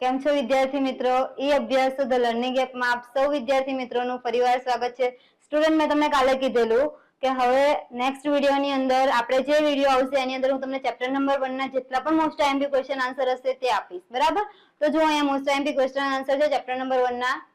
કેમ છો વિદ્યાર્થી મિત્રો? ઈ અભ્યાસ ધ લર્નિંગ એપમાં આપ સૌ વિદ્યાર્થી મિત્રોનું ફરીવાર સ્વાગત છે. સ્ટુડન્ટ મેં તમને કાલે કીધેલું કે હવે નેક્સ્ટ વિડીયોની અંદર આપણે જે વીડિયો આવશે એની અંદર હું તમને ચેપ્ટર નંબર વનના જેટલા પણ મોસ્ટ આઈએમપી ક્વેશ્ચન આન્સર હશે તે આપીશ. બરાબર? તો જો અહીંયા મોસ્ટ આઈએમપી ક્વેશ્ચન આન્સર છે ચેપ્ટર નંબર વનના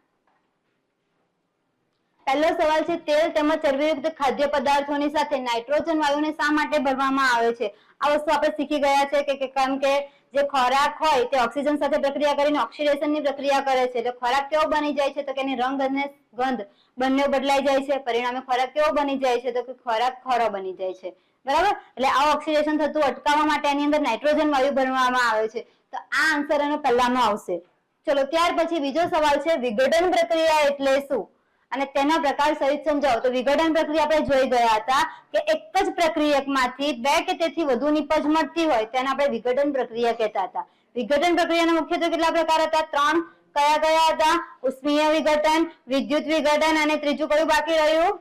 પહેલો સવાલ છે, તેલ તેમજ ચરબીયુક્ત ખાદ્ય પદાર્થોની સાથે નાઇટ્રોજન વાયુને શા માટે ભરવામાં આવે છે? આ વસ્તુ આપણે શીખી ગયા છે કે- કેમ કે જે ખોરાક હોય તે ઓક્સિજન સાથે પ્રક્રિયા કરીને ઓક્સિડેશનની પ્રક્રિયા કરે છે. એટલે ખોરાક કેવો બની જાય છે તો કે રંગ અને ગંધ બંને બદલાઈ જાય છે. પરિણામે ખોરાક કેવો બની જાય છે તો કે ખોરાક ખોરો બની જાય છે. બરાબર? એટલે આ ઓક્સિડેશન થતું અટકાવવા માટે એની અંદર નાઇટ્રોજન વાયુ ભરવામાં આવે છે. તો આ આન્સર એનો પહેલામાં આવશે. ચલો ત્યાર પછી બીજો સવાલ છે, વિઘટન પ્રક્રિયા એટલે શું? અને તેના પ્રકાર સહિત સમજાવો. તો વિઘટન પ્રક્રિયા આપણે જોઈ ગયા હતા કે એક જ પ્રક્રિયકમાંથી બે કે તેથી વધુ નિપજ મળતી હોય તેને આપણે વિઘટન પ્રક્રિયા કહેતા હતા. વિઘટન પ્રક્રિયાના મુખ્યત્વે કેટલા પ્રકાર હતા? ત્રણ કયા કયા હતા? ઉષ્મીય વિઘટન, વિદ્યુત વિઘટન અને ત્રીજું કયું બાકી રહ્યું?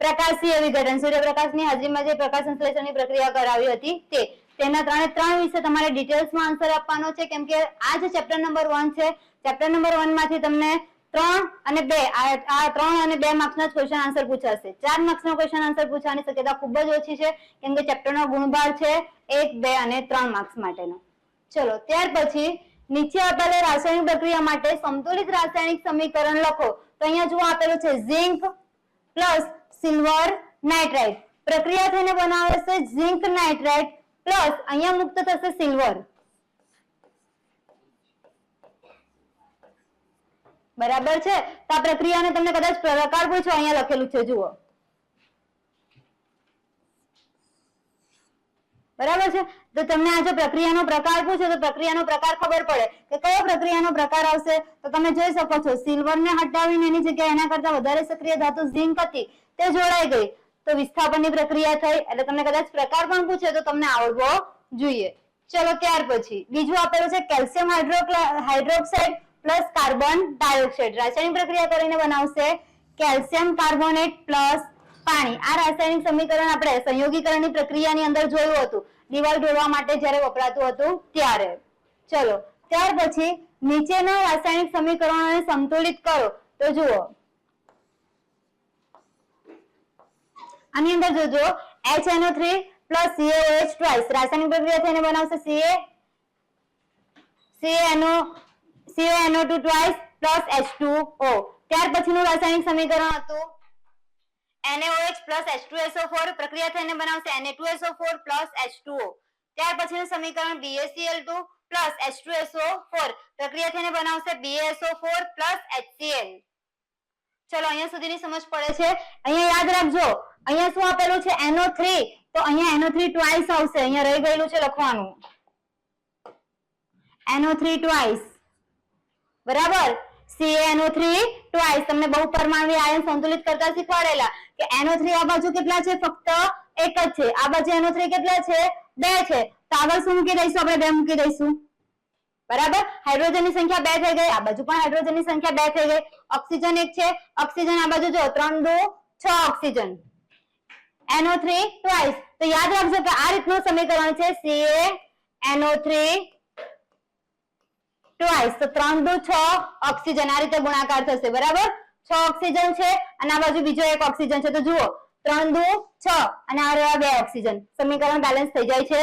પ્રકાશીય વિઘટન. સૂર્યપ્રકાશની હાજરીમાં જે પ્રકાશ સંશ્લેષણની પ્રક્રિયા કરાવી હતી તે. તેના ત્રણે ત્રણ વિશે તમારે ડિટેલ્સમાં આન્સર આપવાનો છે. કેમ કે આ જે ચેપ્ટર નંબર વન છે. ચેપ્ટર નંબર વનમાંથી તમને ત્રણ અને બે. આ ત્રણ અને બે માર્ક્સના ક્વેશ્ચન આન્સર પૂછાશે. ચાર માર્ક્સનો ક્વેશ્ચન આન્સર પૂછવાની શક્યતા ખૂબ જ ઓછી છે, કેમ કે ચેપ્ટરનો ગુણભાર છે એક, બે અને ત્રણ માર્ક્સ માટેનો. ચલો, ત્યાર પછી નીચે આપેલ રાસાયણિક પ્રક્રિયા માટે સંતુલિત રાસાયણિક સમીકરણ લખો. તો અહીંયા જુઓ આપેલું છે ઝિંક પ્લસ સિલ્વર નાઇટ્રાઇટ પ્રક્રિયા થઈને બનાવે છે ઝિંક નાઇટ્રાઇટ પ્લસ અહીંયા મુક્ત થશે સિલ્વર. બરાબર છે? તો આ પ્રક્રિયાને તમને કદાચ પ્રકાર પૂછો, અહીંયા લખેલું છે, જુઓ. બરાબર છે? તો તમને આ જો પ્રક્રિયાનો પ્રકાર પૂછે, તો પ્રક્રિયાનો પ્રકાર ખબર પડે કે કયો પ્રક્રિયાનો પ્રકાર આવશે? તો તમે જોઈ શકો છો, સિલ્વરને હટાવીને એની જગ્યાએ એના કરતા વધારે સક્રિય ધાતુ ઝિંક હતી, તે જોડાઈ ગઈ. તો વિસ્થાપનની પ્રક્રિયા થઈ, એટલે તમને કદાચ પ્રકાર પણ પૂછે, તો તમને આવડવો જોઈએ. ચલો, ત્યાર પછી, બીજું આપેલું છે, calcium hydroxide plus carbon dioxide. રાસાયણિક પ્રક્રિયા કરીને બનાવશે કેલ્શિયમ કાર્બોનેટ પ્લસ પાણી. આ રાસાયણિક સમીકરણ આપણે સંયોગીકરણની પ્રક્રિયાની અંદર જોયું હતું. દિવાલ ઢોળવા માટે જ્યારે વપરાતું હતું ત્યારે. ચલો, ત્યાર પછી નીચેના રાસાયણિક સમીકરણોને સંતુલિત કરો. તો જુઓ. આની અંદર જોજો HNO3 પ્લસ CaOH ટ્વાઇસ રાસાયણિક પ્રક્રિયા થઈને બનાવશે Ca CaNO CaNO2 twice plus H2O ત્યાર પછીનું રાસાયણિક સમીકરણ હતું. NaOH plus H2SO4 પ્રક્રિયા થઈને બનાવશે. Na2SO4 plus H2O ત્યાર પછીનું સમીકરણ BaCl2 plus H2SO4 પ્રક્રિયા થઈને બનાવશે. BaSO4 plus HCl ચલો, અહીંયા સુધીની સમજ પડે છે. અહીંયા યાદ રાખજો, અહીંયા શું આપેલું છે? NO3 તો અહીંયા NO3 ટ્વાઇસ આવશે. અહીંયા રહી ગયેલું છે લખવાનું. NO3 ટ્વાઇસ બરાબર? CaNO3 ટ્વાઇસ તમને બહુ પરમાણુ આયન સંતુલિત કરતા શીખવાડેલા. કે NO3 આ બાજુ કેટલા છે? ફક્ત એક જ છે. આ બાજુ NO3 કેટલા છે? બે છે. તો આગળ શું મૂકી દઈશું? આપણે બે મૂકી દઈશું. બરાબર? હાઇડ્રોજનની સંખ્યા બે થઈ ગઈ. આ બાજુ પણ હાઇડ્રોજનની સંખ્યા બે થઈ ગઈ. ઓક્સિજન એક છે. ઓક્સિજન આ બાજુ જો, ત્રણ દો, છ ઓક્સિજન. NO3 ટ્વાઇસ તો યાદ રાખજો કે આ રીતનું સમીકરણ છે. CaNO3 ટ્વાઇસ તો ત્રણ દુ છ ઓક્સિજન આ રીતે ગુણાકાર થશે. બરાબર? છ ઓક્સિજન છે અને આ બાજુ બીજો એક ઓક્સિજન છે. તો જુઓ, ત્રણ દુ છ અને આ રહ્યા બે ઓક્સિજન સમીકરણ બેલેન્સ થઈ જાય છે.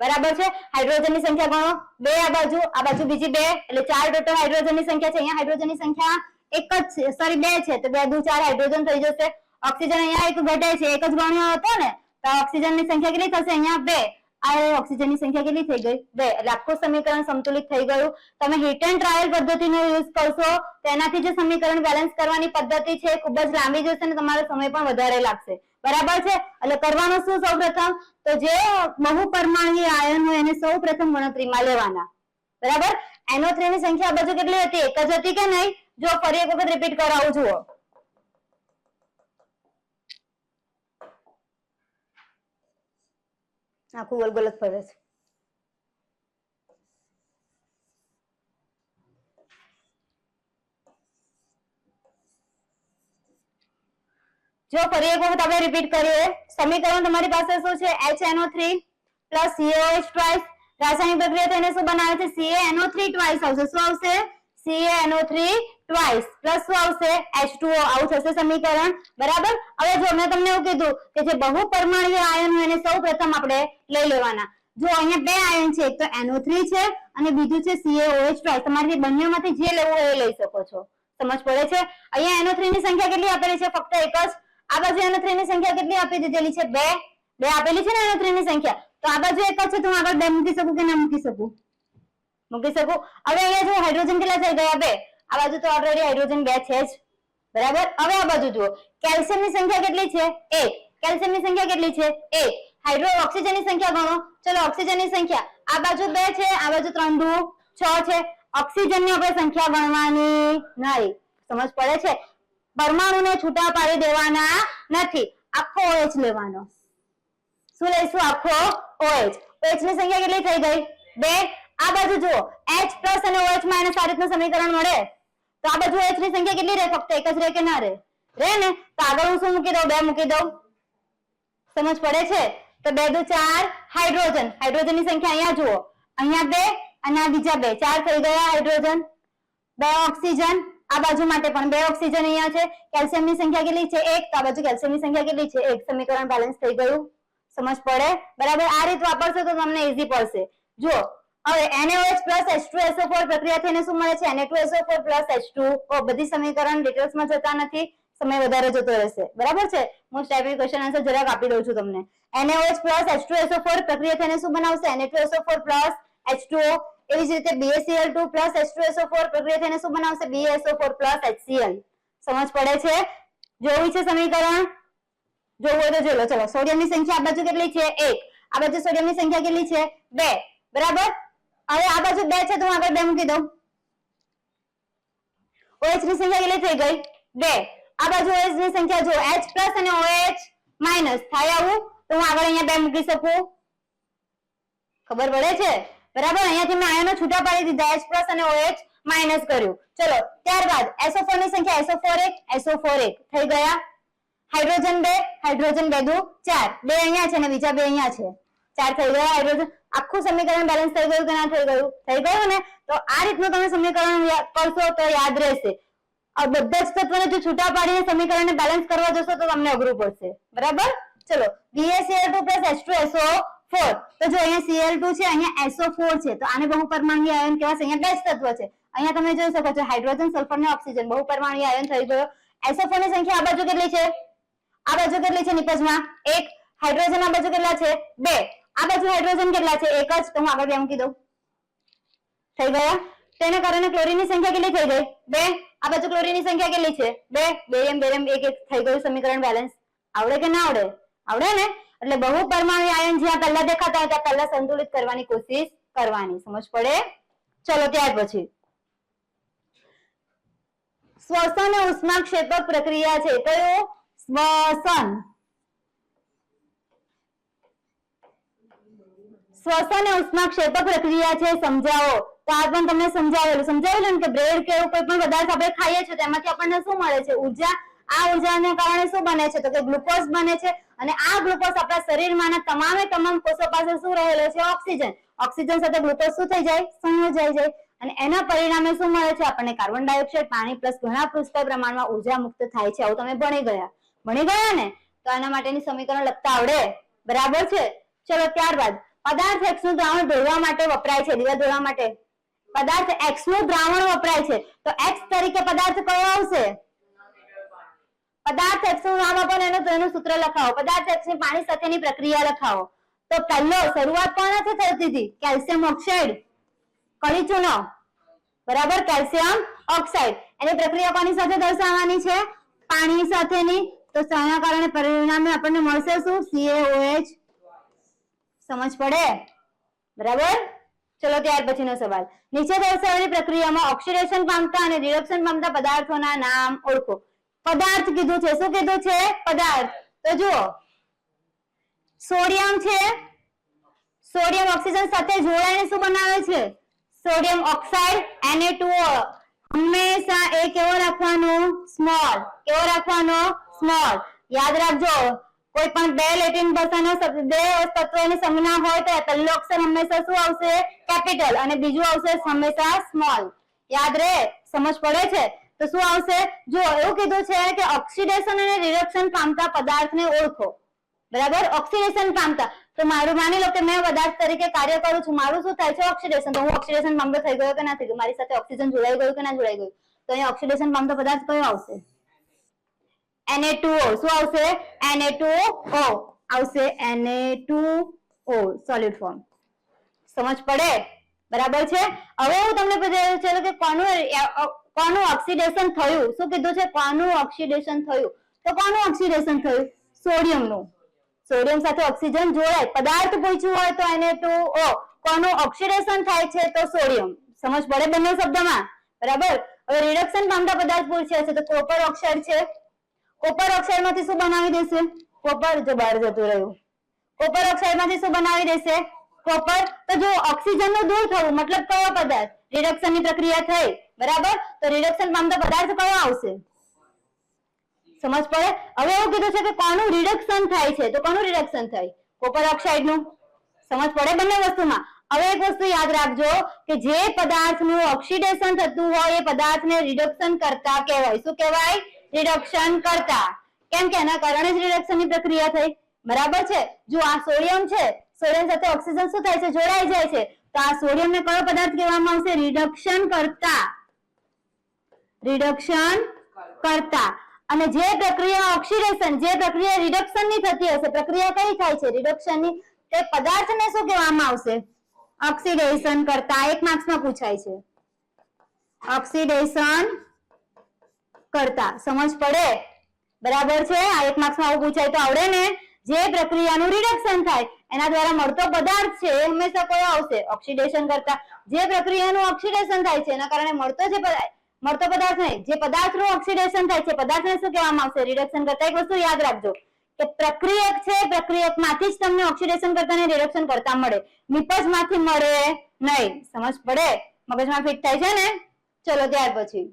બરાબર છે? હાઇડ્રોજનની સંખ્યા ગણો. બે આ બાજુ આ બાજુ બીજી બે. એટલે ચાર ટોટલ હાઇડ્રોજનની સંખ્યા છે. અહીંયા હાઇડ્રોજનની સંખ્યા એક જ છે. સોરી બે છે. તો બે દુ ચાર હાઇડ્રોજન થઈ જશે. ઓક્સિજન અહીંયા એક ઘટે છે. એક જ ગણ્યો હતો ને? તો ઓક્સિજનની સંખ્યા કેટલી થશે? અહીંયા બે. આ ઓક્સિજનની સંખ્યા કેટલી થઈ ગઈ? બે. એટલે આખું સમીકરણ સંતુલિત થઈ ગયું. તમે હિટ એન્ડ ટ્રાયલ પદ્ધતિનો યુઝ કરશો, તેનાથી જે સમીકરણ બેલેન્સ કરવાની પદ્ધતિ છે. ખૂબ જ લાંબી જશે અને તમારો સમય પણ વધારે લાગશે. બરાબર છે? એટલે કરવાનું શું સૌ પ્રથમ તો જે બહુ પરમાણીય આયન હોય એને સૌ પ્રથમ ગણતરીમાં લેવાના. બરાબર? NO3 ની સંખ્યા આ બાજુ કેટલી હતી? એક જ હતી કે નહીં? જો ફરી એક વખત રિપીટ કરાવું, જુઓ. આખું ગોલ જ ફરે છે જો ફરી એક વખત આપણે રિપીટ કરીએ. સમીકરણ તમારી પાસે શું છે? HNO3 પ્લસ CaOH ટ્વાઇસ રાસાયણિક પ્રક્રિયા થઈને શું બનાવે છે? CaNO3 ટ્વાઇસ આવશે. શું આવશે? CaNO3 ટ્વાઇસ પ્લસ શું આવશે? H2O આવું થશે સમીકરણ. બરાબર? હવે જો મેં તમને એવું કીધું કે જે બહુ પરમાણ્વીય આયન હોય એને સૌ પ્રથમ આપણે લઈ લેવાના. જો અહીંયા બે આયન છે, એક તો NO3 છે અને બીજું છે CaOH ટ્વાઇસ તમારે બંનેમાંથી જે લેવું હોય એ લઈ શકો છો. સમજ પડે છે? અહીંયા NO3 ની સંખ્યા કેટલી આપેલી છે? ફક્ત એક જ. આ બાજુ NO3 ની સંખ્યા કેટલી આપી દીધેલી છે? બે. બે આપેલી છે ને NO3 ની સંખ્યા? તો આ બાજુ એક જ છે, તો હું આગળ બે મૂકી શકું કે ના મૂકી શકું? મૂકી શકું? હવે અહીંયા જો હાઇડ્રોજન કેટલા થઈ ગયા બે? આ બાજુ તો ઓલરેડી હાઇડ્રોજન બે છે જ. બરાબર? હવે આ બાજુ જુઓ. કેલ્શિયમની સંખ્યા કેટલી છે? એક કેલ્શિયમની સંખ્યા કેટલી છે? એક હાઇડ્રો ઓક્સિજનની સંખ્યા ગણો. ચલો ઓક્સિજનની સંખ્યા. આ બાજુ બે છે, આ બાજુ ત્રણ દુ, છ છે. ઓક્સિજનની આપણે સંખ્યા ગણવાની નહીં. સમજ પડે છે? પરમાણુને છૂટા પાડી દેવાના નથી. આખો OH લેવાનો. શું લઈશું? આખો OH. OH ની સંખ્યા કેટલી થઈ ગઈ? બે. આ બાજુ જુઓ. H અને OH આ રીતનું સમીકરણ મળે. તો આ બાજુ H ની સંખ્યા કેટલી રહે? ફક્ત એક જ રહે કે ના રહે? રહે ને? તો આગળ હું શું મૂકી દઉં? બે મૂકી દઉં. સમજ પડે છે? તો બે દુ ચાર, હાઇડ્રોજન. હાઇડ્રોજનની સંખ્યા અહીંયા જુઓ. અહીંયા બે અને આ બીજા બે. ચાર થઈ ગયા હાઇડ્રોજન. બે ઓક્સિજન. આ બાજુ માટે પણ બે ઓક્સિજન અહીંયા છે. કેલ્શિયમની સંખ્યા કેટલી છે? એક. તો આ બાજુ કેલ્શિયમની સંખ્યા કેટલી છે? એક. સમીકરણ બેલેન્સ થઈ ગયું. સમજ પડે? બરાબર? આ રીત વાપરશો તો તમને ઈઝી પડશે. જુઓ. હવે NaOH H2SO4 પ્રક્રિયા થઈને શું મળે છે? Na2SO4 H2O બધી સમીકરણ ડિટેલ્સમાં જતા નથી. સમય વધારે જતો રહેશે. બરાબર છે? મોસ્ટ ટાઈપી ક્વેશ્ચન આન્સર જરાક આપી દઉં છું તમને. NaOH H2SO4 પ્રક્રિયા થઈને શું બનાવશે? Na2SO4 H2O એવી જ રીતે BaCl2 H2SO4 પ્રક્રિયા થઈને શું બનાવશે? BaSO4 HCl સમજ પડે છે? જોવી છે સમીકરણ? જોવું હોય તો જોઈ લો. ચલો સોડિયમની સંખ્યા આ બાજુ કેટલી છે? એક. આ બાજુ સોડિયમની સંખ્યા કેટલી છે? બે. બરાબર? હવે આ બાજુ બે છે તો હું આગળ બે મૂકી દઉં. OH ની સંખ્યા કેટલી થઈ ગઈ? બે. આ બાજુ OH ની સંખ્યા જો H અને OH થાય આવું? તો હું આગળ અહીંયા બે મૂકી શકું. ખબર પડે છે? બરાબર? અહીંયાથી મેં આયનો છૂટા પાડી દીધા. H અને OH કર્યું. ચલો, ત્યારબાદ SO4 ની સંખ્યા SO4 એક SO4 એક. થઈ ગયા? હાઇડ્રોજન બે હાઇડ્રોજન બે દુ, ચાર. બે અહીંયા છે અને બીજા બે અહીંયા છે. ચાર થઈ ગયા હાઇડ્રોજન આખું સમીકરણ બેલેન્સ થઈ ગયું કે ના થઈ ગયું? થઈ ગયું ને? તો આ રીતનું તમે સમીકરણ કરશો તો યાદ રહેશે. બધા જ તત્વને જો છૂટા પાડીને સમીકરણને બેલેન્સ કરવા જશો તો તમને અઘરું પડશે. બરાબર? ચલો BaCl2 H2SO4 તો જો અહીંયા Cl2 છે, અહીંયા SO4 છે, તો આને બહુપરમાણુય આયન કહેવાશે. અહીંયા બે જ તત્વ છે. અહીંયા તમે જોઈ શકો છો, હાઇડ્રોજન, સલ્ફર ને ઓક્સિજન. બહુપરમાણુય આયન થઈ ગયો. SO4 ની સંખ્યા આ બાજુ કેટલી છે? આ બાજુ કેટલી છે નિપજમાં એક. હાઇડ્રોજન આ બાજુ કેટલા છે? બે. આ બાજુ હાઇડ્રોજન કેટલા છે? એક જ. તો હું આગળ બે મૂકી થઈ ગયા? તેને કારણે ક્લોરીનની સંખ્યા કેટલી થઈ ગઈ? બે. આ બાજુ ક્લોરીનની સંખ્યા કેટલી છે? બે. બેરિયમ બેરિયમ એક એક થઈ ગયું સમીકરણ બેલેન્સ આવડે કે ના આવડે? આવડે ને? એટલે બહુ પરમાણુ આયન જ્યાં પહેલા દેખાતા હોય ત્યાં પહેલા સંતુલિત કરવાની કોશિશ કરવાની. સમજ પડે? ચલો, ત્યાર પછી. શ્વસન ઉષ્મા ઉષ્માક્ષેપક પ્રક્રિયા છે કયો? શ્વસન. શ્વસન એ ક્ષેત્ર પ્રક્રિયા છે, સમજાવો. તો આ પણ તમને સમજાવેલું. સમજાવેલું કે બ્રેડ કે એવું કોઈ પણ પદાર્થ આપણે ખાઈએ છીએ તેમાંથી આપણને શું મળે છે? ઊર્જા. આ ઉર્જાને કારણે શું બને છે? તો કે ગ્લુકોઝ બને છે. અને આ ગ્લુકોઝ આપણા શરીરમાંના તમામે તમામ કોષો પાસે શું રહેલો છે? ઓક્સિજન. ઓક્સિજન સાથે ગ્લુકોઝ શું થઈ જાય? સંયોજાઈ જાય. અને એના પરિણામે શું મળે છે? આપણને કાર્બન ડાયોક્સાઇડ, પાણી પ્લસ ઘણા પુષ્કળ પ્રમાણમાં ઊર્જા મુક્ત થાય છે. આવું તમે ભણી ગયા. ભણી ગયા ને? તો આના માટેની સમીકરણ લખતા આવડે? બરાબર છે? ચલો, ત્યારબાદ. પદાર્થ X નું દ્રાવણ ઢોળવા માટે વપરાય છે દીવા ધોવા માટે. પદાર્થ X નું દ્રાવણ વપરાય છે. તો X તરીકે પદાર્થ કયો આવશે? પદાર્થ X નું નામ આપો એનું તેનું સૂત્ર લખાવો. પદાર્થ X ની પાણી સાથેની પ્રક્રિયા લખાવો. તો પહેલો, શરૂઆત કોનાથી થતી હતી? Calcium oxide. કળી ચૂનો બરાબર? Calcium oxide. એની પ્રક્રિયા કોની સાથે દર્શાવવાની છે? પાણી સાથેની. તો તેના કારણે પરિણામે આપણને મળશે શું? CaOH સમજ પડે? બરાબર? ચલો ત્યાર પછીનો સવાલ. નીચે દર્શાવેલી પ્રક્રિયામાં ઓક્સિડેશન પામતા અને રિડક્શન પામતા પદાર્થોના નામ ઓળખો. પદાર્થ કીધું છે. શું કીધું છે? પદાર્થ. તો જુઓ. સોડિયમ છે. સોડિયમ ઓક્સિજન સાથે જોડાઈને શું બનાવે છે? સોડિયમ ઓક્સાઇડ Na2O હંમેશા એ કેવો રાખવાનો? સ્મોલ કેવો રાખવાનો? સ્મોલ યાદ રાખજો. કોઈ પણ બે લેટિન ભાષાના બે તત્વોની સંજ્ઞા હોય તો પહેલો અક્ષર હંમેશા શું આવશે? કેપિટલ. અને બીજું આવશે હંમેશા સ્મોલ. યાદ રહે? સમજ પડે છે? તો શું આવશે? જો એવું કીધું છે કે ઓક્સિડેશન અને રિડક્શન પામતા પદાર્થને ઓળખો. બરાબર? ઓક્સિડેશન પામતા. તો મારું માની લો કે મેં પદાર્થ તરીકે કાર્ય કરું છું. મારું શું થાય છે? ઓક્સિડેશન. તો હું ઓક્સિડેશન પામતો થઈ ગયો કે ના થઈ ગયો? મારી સાથે ઓક્સિજન જોડાઈ ગયું કે ના જોડાઈ ગયું? તો અહીંયા ઓક્સિડેશન પામતો પદાર્થ કયો આવશે? Na2O શું આવશે એને ટુ ઓ આવશે એને ટુ ઓ સોલિડ ફોર્મ સમજ પડે? બરાબર છે? હવે હું તમને પૂછાયું છે કે કોનું કોનું ઓક્સિડેશન થયું? શું કીધું છે? કોનું ઓક્સિડેશન થયું? તો કોનું ઓક્સિડેશન થયું? સોડિયમનું સોડિયમ સાથે ઓક્સિજન જોડાય. પદાર્થ પૂછ્યું હોય તો એને ટુ ઓ કોનું ઓક્સિડેશન થાય છે તો સોડિયમ સમજ પડે બંને શબ્દમાં? બરાબર? હવે રિડક્શન પામતા પદાર્થ પૂછ્યા છે તો કોપર ઓક્સાઇડ છે. કોપર ઓક્સાઇડમાંથી શું બનાવી દેશે? કોપર જો બહાર જતું રહ્યું. કોપર ઓક્સાઇડમાંથી શું બનાવી દેશે? કોપર. તો જો ઓક્સિજનનું દૂર થવું, મતલબ કયો પદાર્થ? રિડક્શનની પ્રક્રિયા થઈ, બરાબર? તો રિડક્શન પામતો પદાર્થ કયો આવશે? સમજ પડે? હવે એવું કીધું છે કે કોનું રિડક્શન થાય છે? તો કોનું રિડક્શન થાય? કોપર ઓક્સાઇડનું સમજ પડે બંને વસ્તુમાં? હવે એક વસ્તુ યાદ રાખજો કે જે પદાર્થનું ઓક્સિડેશન થતું હોય, એ પદાર્થને રિડક્શન કરતા કહેવાય. શું કહેવાય? રિડક્શન કરતા. કેમ કે એના કારણે જ રિડક્શનની પ્રક્રિયા થઈ. બરાબર છે? જો આ સોડિયમ છે, સોડિયમ સાથે ઓક્સિજન શું થાય છે? જોડાઈ જાય છે. તો આ સોડિયમ ને કયો પદાર્થ કહેવામાં આવશે? રિડક્શન કરતા. રિડક્શન કરતા. અને જે પ્રક્રિયા ઓક્સિડેશન જે પ્રક્રિયા રિડક્શનની થતી હશે, પ્રક્રિયા કઈ થાય છે? રિડક્શનની, તે પદાર્થને શું કહેવામાં આવશે? ઓક્સિડેશન કરતા. એક માર્ક્સમાં પૂછાય છે. ઓક્સિડેશન કરતા. સમજ પડે? બરાબર છે? આ એક માર્ક્સમાં આવું પૂછાય તો આવડે ને? જે પ્રક્રિયાનું રિડક્શન થાય, એના દ્વારા મળતો પદાર્થ છે એ હંમેશા કયો આવશે? ઓક્સિડેશન કરતા. જે પ્રક્રિયાનું ઓક્સિડેશન થાય છે, એના કારણે મળતો જે મળતો પદાર્થ નહીં, જે પદાર્થનું ઓક્સિડેશન થાય છે, પદાર્થને શું કહેવામાં આવશે? રિડક્શન કરતા. એક વસ્તુ યાદ રાખજો કે પ્રક્રિયક છે પ્રક્રિયકમાંથી જ તમને ઓક્સિડેશન કરતા ને રિડક્શન કરતા મળે. નિપજમાંથી મળે નહીં. સમજ પડે? મગજમાં ફિટ થાય છે ને? ચલો ત્યાર પછી.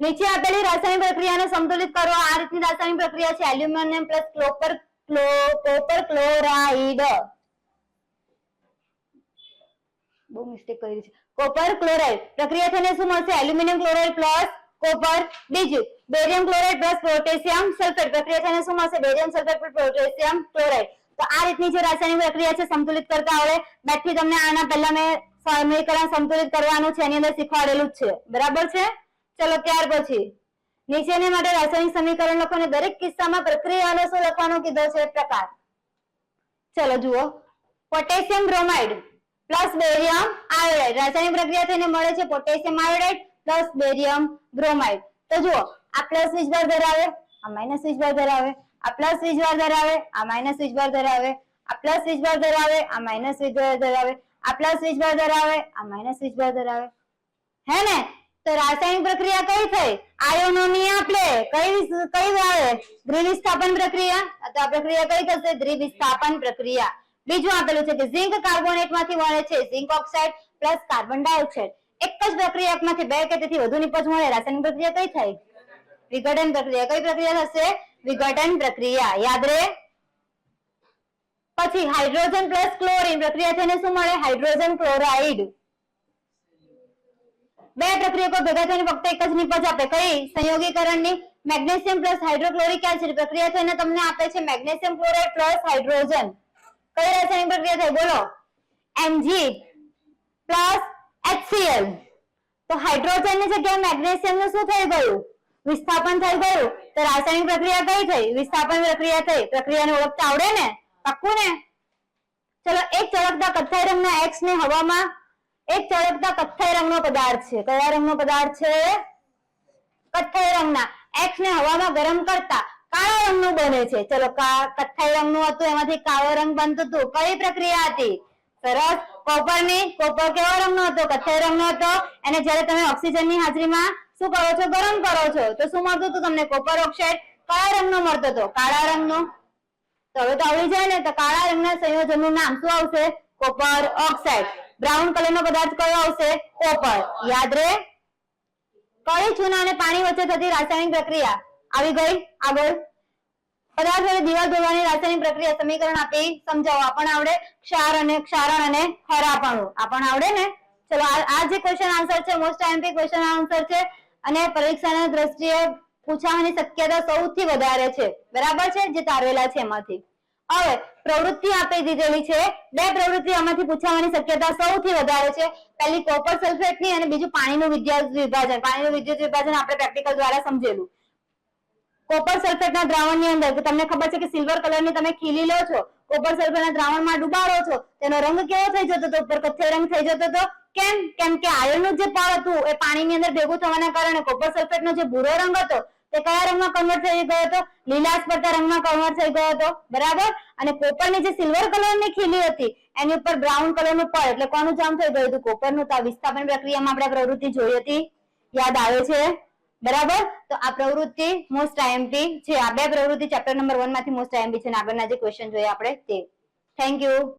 નીચે આપેલી રાસાયણિક પ્રક્રિયાને સંતુલિત કરો. આ રીતની રાસાયણિક પ્રક્રિયા છે એલ્યુમિનિયમ પ્લસ ક્લોપર કોપર ક્લોરાઇડ. બહુ મિસ્ટેક કરી છે કોપર ક્લોરાઇડ. પ્રક્રિયા થઈને શું મળશે? Aluminium chloride plus copper. બીજું, barium chloride plus potassium sulphate. પ્રક્રિયા થઈને શું મળશે? Barium, sulphate potassium chloride. તો આ રીતની જે રાસાયણિક પ્રક્રિયા છે સંતુલિત કરતા આવડે. બેઠી તમને આના પહેલા મેં સમીકરણ સંતુલિત કરવાનું છે. એની અંદર શીખવાડેલું જ છે. બરાબર છે? ચલો ત્યાર પછી નીચેની માટે રાસાયણિક સમીકરણ લખો અને દરેક કિસ્સામાં પ્રક્રિયાનો શું લખવાનો કીધો છે? પ્રકાર. ચલો જુઓ. Potassium bromide plus barium iodide રાસાયણિક પ્રક્રિયા થઈને મળે છે potassium iodide plus barium bromide તો જુઓ, આ પ્લસ વીજભાર ધરાવે, આ માઇનસ વીજભાર ધરાવે, આ પ્લસ વીજભાર ધરાવે, આ માઇનસ વીજભાર ધરાવે, આ પ્લસ વીજભાર ધરાવે, આ માઇનસ વીજભાર ધરાવે, આ પ્લસ વીજભાર ધરાવે, આ માઇનસ વીજભાર ધરાવે. હે ને? તો રાસાયણિક પ્રક્રિયા કઈ થઈ? આયોનોની આપણે કઈ કઈ આવે? દ્વિવિસ્થાપન પ્રક્રિયા? તો આ પ્રક્રિયા કઈ થશે? દ્વિવિસ્થાપન પ્રક્રિયા. બીજું આપેલું છે કે ઝિંક કાર્બોનેટમાંથી મળે છે. Zinc oxide plus carbon dioxide એક જ પ્રક્રિયામાંથી બે કે તેથી વધુ નિપજ મળે. રાસાયણિક પ્રક્રિયા કઈ થાય વિઘટન પ્રક્રિયા. કઈ પ્રક્રિયા થશે? વિઘટન પ્રક્રિયા. યાદ રહે? પછી હાઇડ્રોજન પ્લસ ક્લોરીન પ્રક્રિયા થઈને શું મળે? હાઇડ્રોજન ક્લોરાઇડ બે પ્રક્રિયકો ભેગા થઈને ફક્ત એક જ નિપજ આપે. કઈ? સંયોગીકરણની મેગ્નેશિયમ પ્લસ હાઇડ્રોક્લોરિક એસિડ. પ્રક્રિયા થઈને તમને આપે છે મેગ્નેશિયમ ક્લોરાઇડ પ્લસ હાઇડ્રોજન. કઈ રાસાયણિક પ્રક્રિયા થઈ? બોલો. MG plus HCl. તો હાઇડ્રોજનની જગ્યાએ મેગ્નેશિયમનું શું થઈ ગયું? વિસ્થાપન થઈ ગયું. તો રાસાયણિક પ્રક્રિયા કઈ થઈ? વિસ્થાપન પ્રક્રિયા થઈ. પ્રક્રિયાને ઓળખતા આવડે ને? પાક્કું ને? ચલો, એક ચળકતા કથ્થાઈ રંગના એક્સ ને હવામાં એક ચળકતા કથ્થાઈ રંગનો પદાર્થ છે. કયા રંગનો પદાર્થ છે? કથ્થાઈ રંગના. એક્સ ને હવામાં ગરમ કરતા કાળા રંગનું બને છે. ચલો કથ્થાઈ રંગનું હતું, એમાંથી કાળો રંગ બનતો હતું. કઈ પ્રક્રિયા હતી? સરસ. કોપરની, કોપર કેવો રંગનો હતો? કથ્થાઈ રંગનો હતો. અને જ્યારે તમે ઓક્સિજનની હાજરીમાં શું કરો છો? ગરમ કરો છો. તો શું મળતું હતું તમને? કોપર ઓક્સાઇડ કયા રંગનો મળતો હતો? કાળા રંગનો. તો હવે તો આવડી જાય ને, તો કાળા રંગના સંયોજનનું નામ શું આવશે? Copper oxide. બ્રાઉન કલરનો પદાર્થ કયો આવશે? કોપર યાદ રહે કળી ચૂના અને પાણી વચ્ચે થતી રાસાયણિક પ્રક્રિયા. આવી ગઈ? આગળ. પદાર્થ વડે દિવાલ ધોવાની રાસાયણિક પ્રક્રિયા સમીકરણ આપી સમજાવો. આપણ આવડે. ક્ષાર અને ક્ષારણ અને ખરાપણું. આપણ આવડે ને? ચલો, આ જે ક્વેશ્ચન આન્સર છે મોસ્ટ આઈએમપી ક્વેશ્ચન આન્સર છે. અને પરીક્ષાના દ્રષ્ટિએ પૂછાવાની શક્યતા સૌથી વધારે છે. બરાબર છે? જે તારવેલા છે એમાંથી. હવે પ્રવૃત્તિ આપી દીધેલી છે. બે પ્રવૃત્તિ આમાંથી પૂછાવાની શક્યતા સૌથી વધારે છે. પહેલી કોપર સલ્ફેટની અને બીજું પાણીનું વિદ્યુત વિભાજન. પાણીનું વિદ્યુત વિભાજન આપણે પ્રેક્ટિકલ દ્વારા સમજેલું. કોપર સલ્ફેટના દ્રાવણની અંદર, તમને ખબર છે કે સિલ્વર કલરની તમે ખીલી લો છો કોપર સલ્ફેટના દ્રાવણમાં ડુબાડો છો, તેનો રંગ કેવો થઈ જતો હતો? ઉપર કથ્થઈ રંગ થઈ જતો હતો? કેમ? કેમ કે આયર્નનું જે પળ હતું, એ પાણીની અંદર ભેગું થવાના કારણે કોપર સલ્ફેટનો જે ભૂરો રંગ હતો તે કયા રંગમાં કન્વર્ટ થઈ ગયો હતો? લીલાશ પડતા રંગમાં કન્વર્ટ થઈ ગયો હતો. બરાબર? અને કોપરની જે સિલ્વર કલરની ખીલી હતી, એની ઉપર બ્રાઉન કલરનું પડ, એટલે કોનું જામ થઈ ગયું હતું? કોપરનું તો વિસ્થાપન પ્રક્રિયામાં આપણે પ્રવૃત્તિ જોઈ હતી. યાદ આવે છે? બરાબર? તો આ પ્રવૃત્તિ મોસ્ટ આઈએમપી છે. આ બે પ્રવૃત્તિ ચેપ્ટર નંબર વનમાંથી મોસ્ટ આઈએમપી છે. આગળના જે ક્વેશ્ચન જોઈએ આપણે તે. Thank you